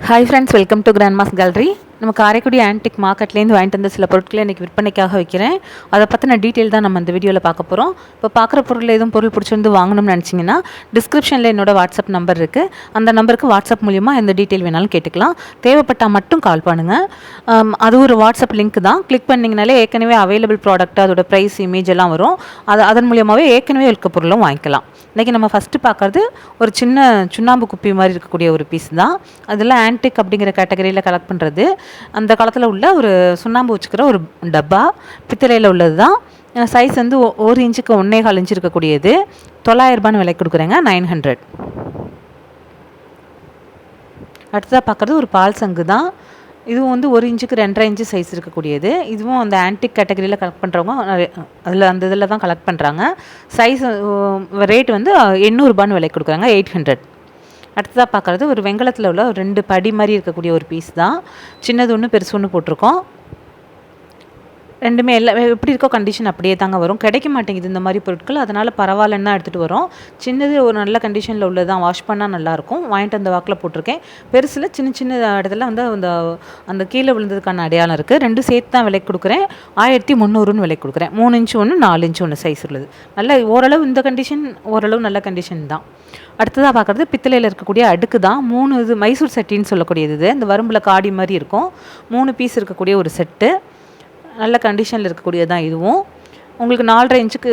Hi friends welcome to grandma's gallery நம்ம Karaikudi antique மார்க்கெட்லேருந்து வாங்கிட்டு வந்த சில பொருட்களை இன்றைக்கி விற்பனைக்காக வைக்கிறேன். அதை பற்றின டீட்டெயில் தான் நம்ம இந்த வீடியோவில் பார்க்க போகிறோம் இப்போ பார்க்குற பொருள் எதுவும் பொருள் பிடிச்சிருந்து வாங்கணும்னு நினச்சிங்கன்னா டிஸ்கிரிப்ஷனில் என்னோட வாட்ஸ்அப் நம்பர் இருக்குது அந்த நம்பருக்கு வாட்ஸ்அப் மூலியமாக எந்த டீட்டெயில் வேணாலும் கேட்டுக்கலாம். தேவைப்பட்டால் மட்டும் கால் பண்ணுங்கள் அது ஒரு வாட்ஸ்அப் லிங்க் தான். கிளிக் பண்ணிங்கனாலே ஏற்கனவே அவைலபிள் ப்ராடக்ட் அதோட ப்ரைஸ் இமேஜ் எல்லாம் வரும். அது அதன் மூலியமாகவே ஏற்கனவே இருக்க பொருளும் வாங்கிக்கலாம். இன்றைக்கி நம்ம ஃபஸ்ட்டு பார்க்குறது ஒரு சின்ன சுண்ணாம்பு குப்பி மாதிரி இருக்கக்கூடிய ஒரு பீஸ் தான். அதெல்லாம் ஆன்டிக் அப்படிங்கிற கேட்டகரியில் கலெக்ட் பண்ணுறது அந்த காலத்தில் உள்ள ஒரு சுண்ணாம்பு வச்சுக்கிற ஒரு டப்பா பித்தளையில் உள்ளது தான் சைஸ் வந்து ஒரு இன்ச்சுக்கு ஒன்றே கால் இன்ச்சு இருக்கக்கூடியது. தொள்ளாயிரரூபான்னு விலை கொடுக்குறேங்க. நைன் ஹண்ட்ரட் அடுத்ததாக பார்க்குறது ஒரு பால் சங்கு தான் இதுவும் வந்து ஒரு இன்ச்சுக்கு ரெண்டரை இன்ச்சு சைஸ் இருக்கக்கூடியது. இதுவும் அந்த ஆன்டிக் கேட்டகரியில் கலெக்ட் பண்ணுறவங்க அதில் அந்த இதில் தான் கலெக்ட் பண்ணுறாங்க சைஸ் ரேட் வந்து எண்ணூறுபான்னு விலை கொடுக்குறாங்க எயிட் ஹண்ட்ரட் அடுத்ததாக பார்க்குறது ஒரு வெங்கலத்தில் உள்ள ஒரு ரெண்டு படி மாதிரி இருக்கக்கூடிய ஒரு பீஸ் தான். சின்னது ஒன்று பெருசு ஒன்று போட்டிருக்கோம். ரெண்டுமே எல்லா எப்படி இருக்கோ கண்டிஷன் அப்படியே தாங்க வரும். கிடைக்க மாட்டேங்குது இந்த மாதிரி பொருட்கள். அதனால் பரவாயில்லன்னு தான் எடுத்துகிட்டு வரோம். சின்னது ஒரு நல்ல கண்டிஷனில் உள்ளது தான் வாஷ் பண்ணால் நல்லாயிருக்கும். வாங்கிட்டு அந்த வாக்கில் போட்டிருக்கேன். பெருசில் சின்ன சின்ன இடத்துல வந்து அந்த அந்த கீழே விழுந்ததுக்கான அடையாளம் இருக்குது ரெண்டு சேர்த்து தான் விலை கொடுக்குறேன். ஆயிரத்தி முந்நூறுன்னு விலை கொடுக்குறேன். மூணு இன்ச்சு ஒன்று நாலு இன்ச்சு ஒன்று சைஸ் உள்ளது. நல்ல ஓரளவு இந்த கண்டிஷன் ஓரளவு நல்ல கண்டிஷன் தான். அடுத்ததாக பார்க்குறது பித்தளையில் இருக்கக்கூடிய அடுக்கு தான். மூணு இது மைசூர் செட்டின்னு சொல்லக்கூடியது இது. இந்த வரும்பில் காடி மாதிரி இருக்கும். மூணு பீஸ் இருக்கக்கூடிய ஒரு செட்டு நல்ல கண்டிஷனில் இருக்கக்கூடியது தான் இதுவும். உங்களுக்கு நாலரை இன்ச்சுக்கு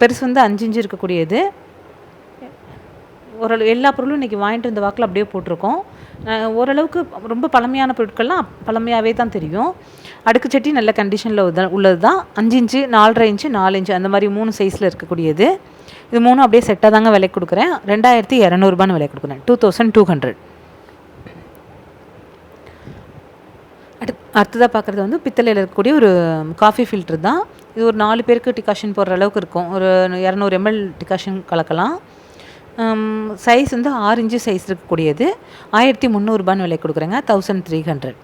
பெருசு வந்து அஞ்சு இன்ச்சு இருக்கக்கூடியது. ஓரளவு எல்லா பொருளும் இன்றைக்கி வாங்கிட்டு வந்த வாக்கில் அப்படியே போட்டிருக்கோம். ஓரளவுக்கு ரொம்ப பழமையான பொருட்கள்லாம் பழமையாகவே தான் தெரியும். அடுக்கு சட்டி நல்ல கண்டிஷனில் உள்ளது தான் அஞ்சு இன்ச்சு நாலரை இன்ச்சு நாலு இன்ச்சு அந்த மாதிரி மூணு சைஸில் இருக்கக்கூடியது. இது மூணும் அப்படியே செட்டாக தாங்க விலை கொடுக்குறேன். ரெண்டாயிரத்தி இரநூறுபான்னு விலை கொடுக்குறேன். டூ தௌசண்ட் டூ ஹண்ட்ரட் அடுத் அடுத்ததாக பார்க்குறது வந்து பித்தளையில் இருக்கக்கூடிய ஒரு காஃபி ஃபில்ட்ரு தான். இது ஒரு நாலு பேருக்கு டிகாஷன் போடுற அளவுக்கு இருக்கும். ஒரு இரநூறு எம்எல் டிகாஷன் கலக்கலாம். சைஸ் வந்து ஆறு இன்ச்சு சைஸ் இருக்கக்கூடியது. ஆயிரத்தி முந்நூறுபான்னு விலை கொடுக்குறேங்க. தௌசண்ட் த்ரீ ஹண்ட்ரட்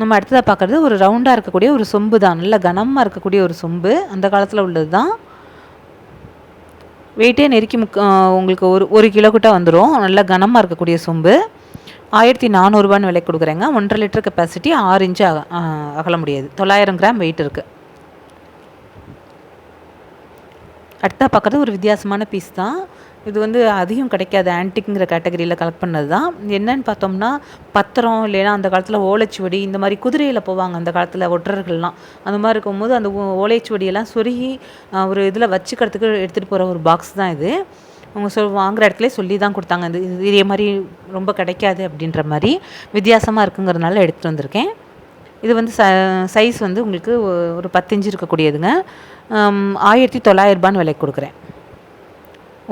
நம்ம அடுத்ததாக பார்க்குறது ஒரு ரவுண்டாக இருக்கக்கூடிய ஒரு சொம்பு தான். நல்ல கனமாக இருக்கக்கூடிய ஒரு சொம்பு. அந்த காலத்தில் உள்ளது தான் வெயிட்டே நெருக்கி முக்க உங்களுக்கு ஒரு ஒரு கிலோ கிட்ட வந்துடும் நல்ல கனமாக இருக்கக்கூடிய சொம்பு. ஆயிரத்தி நானூறுபான்னு விலை கொடுக்குறேங்க. ஒன்றரை லிட்டர் கெப்பாசிட்டி ஆறு இன்ச்சு அக அகல முடியாது. தொள்ளாயிரம் கிராம் வெயிட் இருக்குது அடுத்தா பார்க்குறது ஒரு வித்தியாசமான பீஸ் தான். இது வந்து அதிகம் கிடைக்காது. ஆன்டிக்குங்கிற கேட்டகரியில் கலெக்ட் பண்ணது தான். என்னன்னு பார்த்தோம்னா பத்திரம் இல்லைன்னா அந்த காலத்தில் ஓலைச்சுவடி இந்த மாதிரி குதிரையில் போவாங்க அந்த காலத்தில் ஒற்றர்கள்லாம். அந்த மாதிரி இருக்கும்போது அந்த ஓலைச்சுவடியெல்லாம் சொருகி ஒரு இதில் வச்சுக்கிறதுக்கு எடுத்துகிட்டு போகிற ஒரு பாக்ஸ் தான் இது. அவங்க சொல் வாங்குகிற இடத்துல சொல்லி தான் கொடுத்தாங்க. இது இதே மாதிரி ரொம்ப கிடைக்காது அப்படின்ற மாதிரி வித்தியாசமாக இருக்குங்கிறதுனால எடுத்துகிட்டு வந்திருக்கேன். இது வந்து ச சைஸ் வந்து உங்களுக்கு ஒரு பத்து இருக்கக்கூடியதுங்க. ஆயிரத்தி தொள்ளாயிரரூபான்னு விலை கொடுக்குறேன்.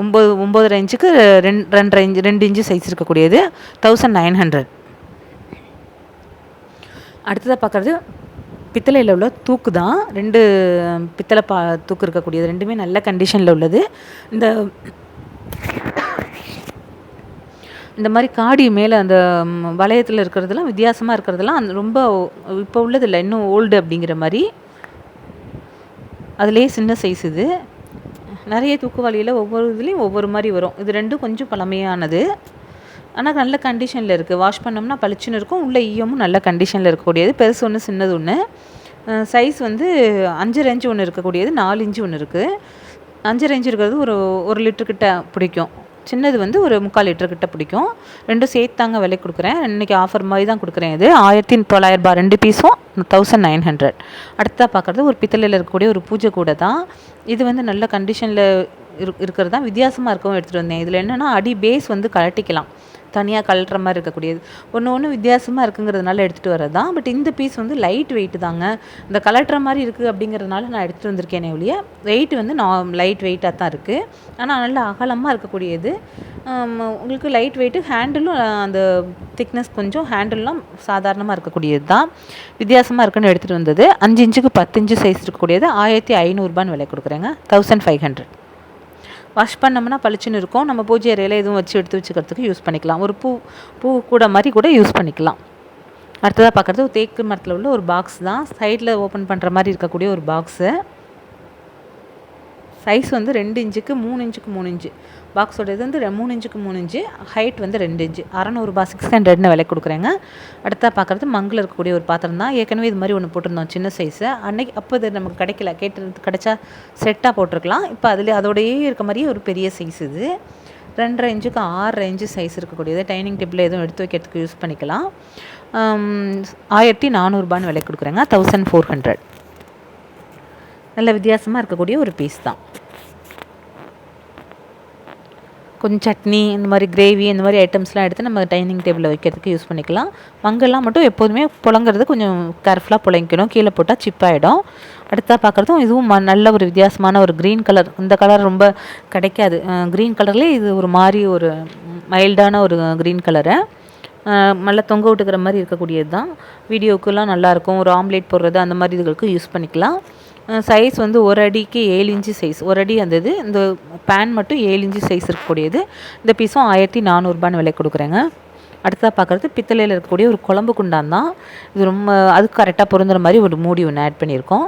ஒம்பது ஒம்பதரை இன்ச்சுக்கு ரெண்டு ரெண்டரை இன்ச்சு ரெண்டு இன்ச்சு சைஸ் இருக்கக்கூடியது. தௌசண்ட் நைன் ஹண்ட்ரட் அடுத்ததாக பார்க்குறது பித்தளையில் உள்ள தூக்கு தான் ரெண்டு பித்தளை பா தூக்கு இருக்கக்கூடியது. ரெண்டுமே நல்ல கண்டிஷனில் உள்ளது. இந்த இந்த மாதிரி காடி மேலே அந்த வளையத்தில் இருக்கிறதெல்லாம் வித்தியாசமாக இருக்கிறதெல்லாம் அந்த ரொம்ப இப்போ உள்ளதில்லை இன்னும் ஓல்டு அப்படிங்கிற மாதிரி. அதுலேயே சின்ன சைஸ் இது. நிறைய தூக்குவாளியில் ஒவ்வொரு இதுலேயும் ஒவ்வொரு மாதிரி வரும். இது ரெண்டும் கொஞ்சம் பழமையானது. ஆனால் நல்ல கண்டிஷனில் இருக்குது வாஷ் பண்ணோம்னா பளிச்சுன்னு இருக்கும். உள்ள ஈயமும் நல்ல கண்டிஷனில் இருக்கக்கூடியது. பெருசு ஒன்று சின்னது ஒன்று சைஸ் வந்து அஞ்சு ரேஞ்சு ஒன்று இருக்கக்கூடியது. நாலு இன்ச்சு ஒன்று இருக்குது அஞ்சு ரேஞ்சு இருக்கிறது ஒரு ஒரு லிட்டருக்கிட்ட பிடிக்கும். சின்னது வந்து ஒரு முக்கால் லிட்டர் கிட்ட பிடிக்கும். ரெண்டும் சேர்த்து தாங்க விலை கொடுக்குறேன். இன்றைக்கி ஆஃபர் மாதிரி தான் கொடுக்குறேன் இது. ஆயிரத்தி தொள்ளாயிரம் ரூபாய் ரெண்டு பீஸும் தௌசண்ட் நைன் ஹண்ட்ரட் அடுத்ததாக பார்க்குறது ஒரு பித்தளையில் இருக்கக்கூடிய ஒரு பூஜை கூட தான். இது வந்து நல்ல கண்டிஷனில் இரு இருக்கிறது தான். வித்தியாசமாக இருக்கவும் எடுத்துகிட்டு வந்தேன். இதில் என்னென்னா அடி பேஸ் வந்து கழட்டிக்கலாம். தனியாக கழட்டுற மாதிரி இருக்கக்கூடியது. ஒன்று ஒன்று வித்தியாசமாக இருக்குங்கிறதுனால எடுத்துகிட்டு வரது தான் பட் இந்த பீஸ் வந்து லைட் வெயிட் தாங்க. இந்த கலட்டுற மாதிரி இருக்குது அப்படிங்கிறதுனால நான் எடுத்துகிட்டு வந்திருக்கேனே ஒழிய வெயிட் வந்து நான் லைட் வெயிட்டாக தான் இருக்குது ஆனால் நல்ல அகலமாக இருக்கக்கூடியது. உங்களுக்கு லைட் வெயிட்டு ஹேண்டிலும் அந்த திக்னஸ் கொஞ்சம் ஹேண்டில்லாம் சாதாரணமாக இருக்கக்கூடியது தான் வித்தியாசமாக இருக்குன்னு எடுத்துகிட்டு வந்தது. அஞ்சு இன்ச்சுக்கு பத்து இன்ச்சு சைஸ் இருக்கக்கூடியது. ஆயிரத்தி ஐநூறுரூபான்னு விலை கொடுக்குறேங்க. தௌசண்ட் ஃபைவ் ஹண்ட்ரட் வாஷ் பண்ணோம்னா பளிச்சுன்னு இருக்கும். நம்ம பூஜை அறையில் எதுவும் வச்சு எடுத்து வச்சுக்கிறதுக்கு யூஸ் பண்ணிக்கலாம். ஒரு பூ பூ கூட மாதிரி கூட யூஸ் பண்ணிக்கலாம். அடுத்ததாக பார்க்குறது தேக்கு மரத்தில் உள்ள ஒரு பாக்ஸ் தான். சைடில் ஓப்பன் பண்ணுற மாதிரி இருக்கக்கூடிய ஒரு பாக்ஸு சைஸ் வந்து ரெண்டு இன்ச்சுக்கு மூணு இன்ச்சுக்கு மூணு இன்ச்சு. பாக்ஸோட இது வந்து ரெ- மூணு இன்ச்சுக்கு மூணு இன்ச்சு. ஹைட் வந்து ரெண்டு இன்ச்சு. அறநூறுபா சிக்ஸ் ஹண்ட்ரட்னு விலை கொடுக்குறேங்க. அடுத்தா பார்க்குறது மங்கில் இருக்கக்கூடிய ஒரு பாத்திரம் தான். ஏற்கனவே இது மாதிரி ஒன்று போட்டிருந்தோம் சின்ன சைஸு அன்னைக்கு அப்போ இது நமக்கு கிடைக்கல. கேட்டு கிடைச்சா செட்டாக போட்டிருக்கலாம். இப்போ அதில் அதோடையே இருக்க மாதிரியே ஒரு பெரிய சைஸ் இது. ரெண்டரை இன்ச்சுக்கு ஆறரை இன்ச்சு சைஸ் இருக்கக்கூடியது. டைனிங் டேபிள் எதுவும் எடுத்து வைக்கிறதுக்கு யூஸ் பண்ணிக்கலாம். ஆயிரத்தி நானூறுபான்னு விலை கொடுக்குறேங்க. தௌசண்ட் ஃபோர் ஹண்ட்ரட் நல்ல வித்தியாசமாக இருக்கக்கூடிய ஒரு பீஸ் தான். கொஞ்சம் சட்னி இந்த மாதிரி கிரேவி இந்த மாதிரி ஐட்டம்ஸ்லாம் எடுத்து நம்ம டைனிங் டேபிளில் வைக்கிறதுக்கு யூஸ் பண்ணிக்கலாம். மங்கெல்லாம் மட்டும் எப்போதுமே புழங்குறது கொஞ்சம் கேர்ஃபுல்லாக புழங்கிக்கணும் கீழே போட்டால் சிப்பாயிடும் அடுத்தா பார்க்குறதும் இதுவும் ம- நல்ல ஒரு வித்தியாசமான ஒரு க்ரீன் கலர் இந்த கலர் ரொம்ப கிடைக்காது. க்ரீன் கலர்லேயே இது ஒரு மாதிரி ஒரு மைல்டான ஒரு க்ரீன் கலரை நல்லா தொங்க விட்டுக்கிற மாதிரி இருக்கக்கூடியது தான் வீடியோக்கெல்லாம் நல்லாயிருக்கும் ஒரு ஆம்லேட் போடுறது அந்த மாதிரி இதுகளுக்கு யூஸ் பண்ணிக்கலாம். சைஸ் வந்து ஒரு அடிக்கு ஏழு இன்ச்சு சைஸ் ஒரு அடி அந்த இது இந்த பேன் மட்டும் ஏழு இன்ச்சு சைஸ் இருக்கக்கூடியது. இந்த பீஸும் ஆயிரத்தி நானூறுபான்னு விலை கொடுக்குறேங்க. அடுத்ததாக பார்க்குறது பித்தளையில் இருக்கக்கூடிய ஒரு குழம்பு குண்டான் தான். இது ரொம்ப அதுக்கு கரெக்டாக பொருந்துகிற மாதிரி ஒரு மூடி ஒன்று ஆட் பண்ணியிருக்கோம்.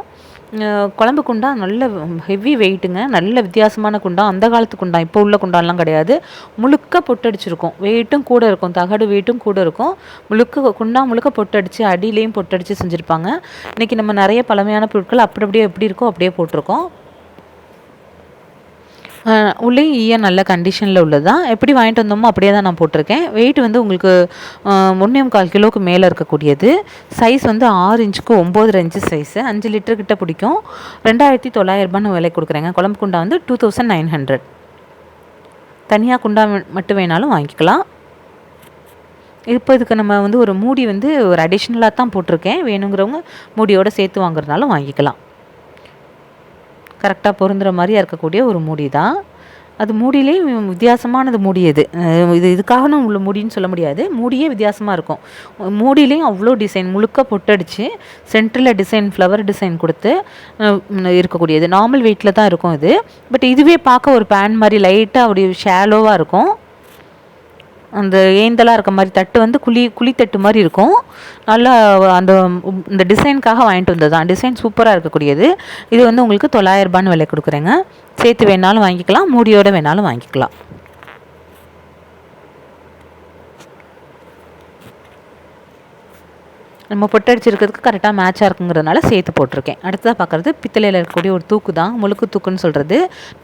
குழம்பு குண்டா நல்ல ஹெவி வெயிட்டுங்க நல்ல வித்தியாசமான குண்டா. அந்த காலத்து குண்டா. இப்போ உள்ள குண்டான்லாம் கிடையாது. முழுக்க பொட்டடிச்சிருக்கும். வெயிட்டும் கூட இருக்கும். தகடு வெயிட்டும் கூட இருக்கும். முழுக்க குண்டா முழுக்க பொட்டடிச்சு அடியிலையும் பொட்டடிச்சு செஞ்சுருப்பாங்க. இன்றைக்கி நம்ம நிறைய பழமையான பொருட்கள் அப்படி அப்படியே எப்படி இருக்கோ அப்படியே போட்டிருக்கோம். உள்ளேயும் ஈயம் நல்ல கண்டிஷனில் உள்ளது? தான் எப்படி வாங்கிட்டு வந்தோமோ அப்படியே தான் நான் போட்டிருக்கேன். வெயிட் வந்து உங்களுக்கு ஒன்றே கால் முக்கால் கிலோவுக்கு மேலே இருக்கக்கூடியது. சைஸ் வந்து ஆறு இன்ச்சுக்கு ஒம்பது இன்ச்சு சைஸு அஞ்சு லிட்டர் கிட்ட பிடிக்கும். ரெண்டாயிரத்தி தொள்ளாயிரரூபான்னு விலை கொடுக்குறேங்க. குழம்பு குண்டா வந்து டூ தௌசண்ட் நைன் ஹண்ட்ரட் தனியாக குண்டா மட்டும் வேணாலும் வாங்கிக்கலாம். இப்போ இதுக்கு நம்ம வந்து ஒரு மூடி வந்து ஒரு அடிஷ்னலாக தான் போட்டிருக்கேன். வேணுங்கிறவங்க மூடியோடு சேர்த்து வாங்குறதுனாலும் வாங்கிக்கலாம். கரெக்டாக பொருந்துற மாதிரியாக இருக்கக்கூடிய ஒரு மூடி தான் அது மூடியிலேயும் வித்தியாசமானது மூடி இது இது இதுக்காக உள்ள மூடின்னு சொல்ல முடியாது. மூடியே வித்தியாசமாக இருக்கும். மூடியிலையும் அவ்வளோ டிசைன் முழுக்க பொட்டடிச்சு சென்டரில் டிசைன் ஃப்ளவர் டிசைன் கொடுத்து இருக்கக்கூடியது. நார்மல் வெயிட்டில் தான் இருக்கும் இது. பட் இதுவே பார்க்க ஒரு பேன் மாதிரி லைட்டாக அப்படி ஷேலோவாக இருக்கும். அந்த ஏந்தலாக இருக்க மாதிரி தட்டு வந்து குழி குழித்தட்டு மாதிரி இருக்கும். நல்லா அந்த இந்த டிசைனுக்காக வாங்கிட்டு வந்தது தான். டிசைன் சூப்பராக இருக்கக்கூடியது. இது வந்து உங்களுக்கு தொள்ளாயிரரூபான்னு விலை கொடுக்குறேங்க. சேர்த்து வேணாலும் வாங்கிக்கலாம் மூடியோடு வேணாலும் வாங்கிக்கலாம். நம்ம பொட்டடிச்சிருக்கிறதுக்கு கரெக்டாக மேட்சாக இருக்குங்கிறதுனால சேர்த்து போட்டிருக்கேன். அடுத்ததாக பார்க்குறது பித்தளையில் இருக்கக்கூடிய ஒரு தூக்கு தான். முழுக்கு தூக்குன்னு சொல்கிறது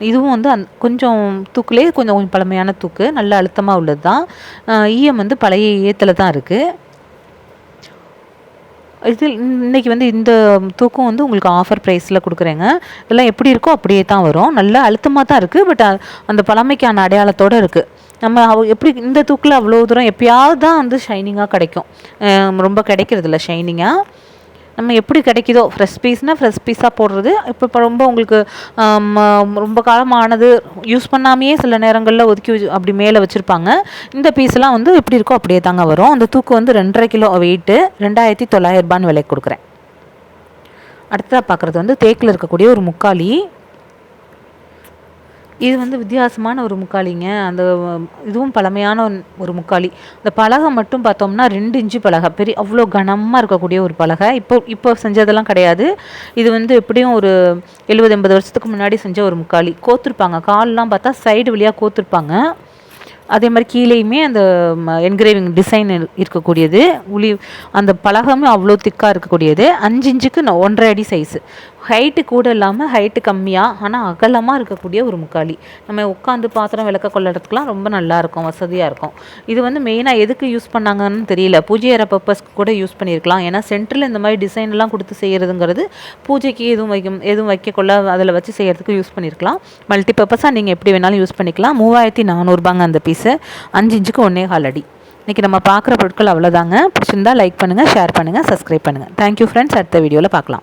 இதுவும் வந்து அந் கொஞ்சம் தூக்குலேயே கொஞ்சம் கொஞ்சம் பழமையான தூக்கு. நல்ல அழுத்தமாக உள்ளது தான். ஈயம் வந்து பழைய ஈயத்தில் தான் இருக்குது இது இன்றைக்கி வந்து இந்த தூக்கம் வந்து உங்களுக்கு ஆஃபர் ப்ரைஸில் கொடுக்குறேங்க. இதெல்லாம் எப்படி இருக்கோ அப்படியே தான் வரும். நல்ல அழுத்தமாக தான் இருக்குது பட் அந்த பழமைக்கான அடையாளத்தோடு இருக்குது நம்ம அவ எப்படி இந்த தூக்கில் அவ்வளோ தூரம் எப்பயாவது தான் வந்து ஷைனிங்காக கிடைக்கும். ரொம்ப கிடைக்கிறதில்ல ஷைனிங்காக நம்ம எப்படி கிடைக்குதோ ஃப்ரெஷ் பீஸ்னால் ஃப்ரெஷ் பீஸாக போடுறது. இப்போ இப்போ ரொம்ப உங்களுக்கு ரொம்ப காலமானது யூஸ் பண்ணாமையே சில நேரங்களில் ஒதுக்கி வச்சு அப்படி மேலே வச்சுருப்பாங்க. இந்த பீஸ்லாம் வந்து எப்படி இருக்கோ அப்படியே தாங்க வரும். அந்த தூக்கு வந்து ரெண்டரை கிலோ வெயிட்டு ரெண்டாயிரத்தி தொள்ளாயிரரூபான்னு விலை கொடுக்குறேன். அடுத்ததாக பார்க்குறது வந்து தேக்கில் இருக்கக்கூடிய ஒரு முக்காலி. இது வந்து வித்தியாசமான ஒரு முக்காலிங்க. அந்த இதுவும் பழமையான ஒரு- முக்காலி. இந்த பலகை மட்டும் பார்த்தோம்னா ரெண்டு இன்ச்சு பலகை. பெரிய அவ்வளோ கனமாக இருக்கக்கூடிய ஒரு பலகை. இப்போ இப்போ செஞ்சதெல்லாம் கிடையாது. இது வந்து எப்படியும் ஒரு எழுபது எண்பது வருஷத்துக்கு முன்னாடி செஞ்ச ஒரு முக்காலி. கோத்துருப்பாங்க. கால்லாம் பார்த்தா சைடு வழியாக கோத்துருப்பாங்க. அதே மாதிரி கீழேயுமே அந்த என்கிரேவிங் டிசைன் இருக்கக்கூடியது. உளி அந்த பலகமே அவ்வளோ திக்காக இருக்கக்கூடியது. அஞ்சு இன்ச்சுக்கு ஒன்றரை அடி சைஸு ஹைட்டு கூட இல்லாமல் ஹைட்டு கம்மியாக ஆனால் அகலமாக இருக்கக்கூடிய ஒரு முக்காலி. நம்ம உட்காந்து பாத்திரம் விளக்க கொள்ளறதுக்குலாம் ரொம்ப நல்லாயிருக்கும் வசதியாக இருக்கும். இது வந்து மெயினாக எதுக்கு யூஸ் பண்ணாங்கன்னு தெரியல. பூஜை அறை பர்பஸ்க்கு கூட யூஸ் பண்ணியிருக்கலாம் ஏன்னா சென்டரில் இந்த மாதிரி டிசைன் எல்லாம் கொடுத்து செய்கிறதுங்கிறது பூஜைக்கு எதுவும் வைக்கும் எதுவும் வைக்கக்கொள்ள அதில் வச்சு செய்கிறதுக்கு யூஸ் பண்ணியிருக்கலாம் மல்டி பர்பஸாக நீங்கள் எப்படி வேணாலும் யூஸ் பண்ணிக்கலாம். மூவாயிரத்தி நானூறுபாங்க அந்த பீஸு அஞ்சு இன்ச்சுக்கு ஒன்றே கால் அடி. இன்றைக்கி நம்ம பார்க்குற பொருட்கள் அவ்வளோதாங்க பிடிச்சிருந்தா லைக் பண்ணுங்கள் ஷேர் பண்ணுங்கள் சப்ஸ்கிரைப் பண்ணுங்கள் தேங்க்யூ ஃப்ரெண்ட்ஸ் அடுத்த வீடியோவில் பார்க்கலாம்